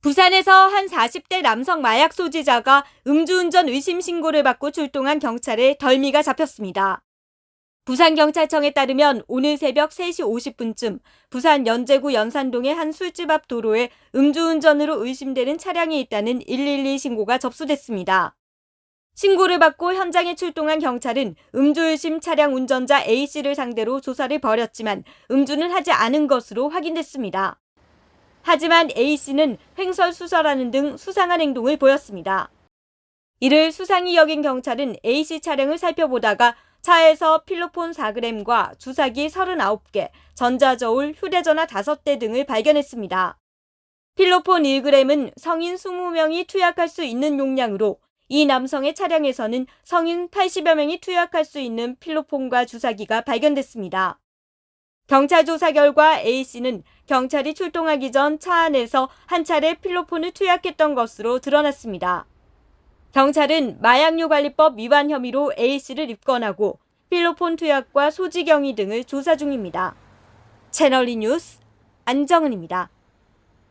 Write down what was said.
부산에서 한 40대 남성 마약 소지자가 음주운전 의심 신고를 받고 출동한 경찰에 덜미가 잡혔습니다. 부산경찰청에 따르면 오늘 새벽 3시 50분쯤 부산 연제구 연산동의 한 술집 앞 도로에 음주운전으로 의심되는 차량이 있다는 112 신고가 접수됐습니다. 신고를 받고 현장에 출동한 경찰은 음주의심 차량 운전자 A씨를 상대로 조사를 벌였지만 음주는 하지 않은 것으로 확인됐습니다. 하지만 A씨는 횡설수설하는 등 수상한 행동을 보였습니다. 이를 수상히 여긴 경찰은 A씨 차량을 살펴보다가 차에서 필로폰 4g과 주사기 39개, 전자저울, 휴대전화 5대 등을 발견했습니다. 필로폰 1g은 성인 20명이 투약할 수 있는 용량으로 이 남성의 차량에서는 성인 80여 명이 투약할 수 있는 필로폰과 주사기가 발견됐습니다. 경찰 조사 결과 A씨는 경찰이 출동하기 전 차 안에서 한 차례 필로폰을 투약했던 것으로 드러났습니다. 경찰은 마약류 관리법 위반 혐의로 A씨를 입건하고 필로폰 투약과 소지 경위 등을 조사 중입니다. 채널리 뉴스 안정은입니다.